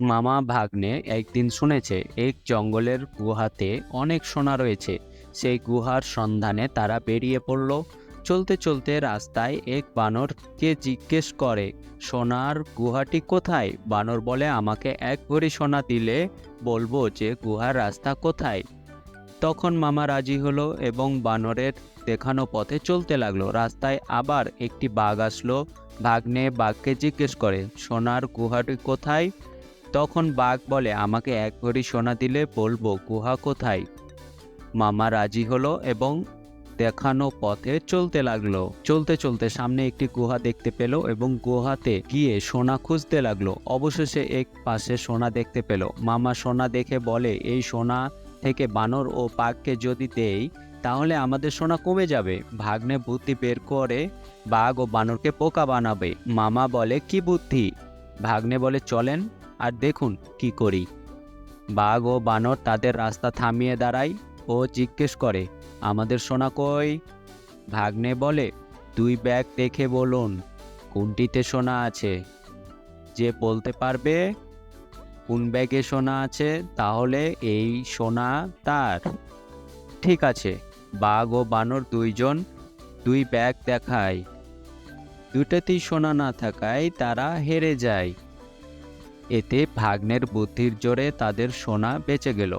মামা ভাগ্নে একদিন শুনেছে এক জঙ্গলের গুহাতে অনেক সোনা রয়েছে। সেই গুহার সন্ধানে তারা বেরিয়ে পড়ল। চলতে চলতে রাস্তায় এক বানরকে জিজ্ঞেস করে, সোনার গুহাটি কোথায়? বানর বলে, আমাকে এক ভরি সোনা দিলে বলব যে গুহার রাস্তা কোথায়? তখন মামা রাজি হলো এবং বানরের দেখানো পথে চলতে লাগল। রাস্তায় আবার একটি বাঘ আসলো। ভাগ্নে বাঘকে জিজ্ঞেস করে, সোনার গুহাটি কোথায়? তখন বাঘ বলে, আমাকে এক ভরি সোনা দিলে বলব গুহা কোথায়? মামা রাজি হলো এবং দেখানো পথে চলতে লাগল। চলতে চলতে সামনে একটি গুহা দেখতে পেল এবং গুহাতে গিয়ে সোনা খুঁজতে লাগল। অবশেষে এক পাশে সোনা দেখতে পেল। মামা সোনা দেখে বলে, এই সোনা থেকে বানর ও বাঘকে যদি দেই, তাহলে আমাদের সোনা কমে যাবে। ভাগ্নে বুদ্ধি বের করে বাঘ ও বানরকে পোকা বানাবে। মামা বলে, কি বুদ্ধি? ভাগ্নে বলে, চলেন আর দেখুন কি করি। বাঘ ও বানর তাদের রাস্তা থামিয়ে দাঁড়ায় ও জিজ্ঞেস করে, আমাদের সোনা কই? ভাগ্নে বলে, দুই ব্যাগ দেখে বলুন, কোনটিতে সোনা আছে? যে বলতে পারবে কোন ব্যাগে সোনা আছে, তাহলে এই সোনা তার। ঠিক আছে। বাঘ ও বানর দুইজন দুই ব্যাগ দেখায়। দুটাতেই সোনা না থাকায় তারা হেরে যায়। এতে ভাগ্নের বুদ্ধির জোরে তাদের সোনা বেঁচে গেল।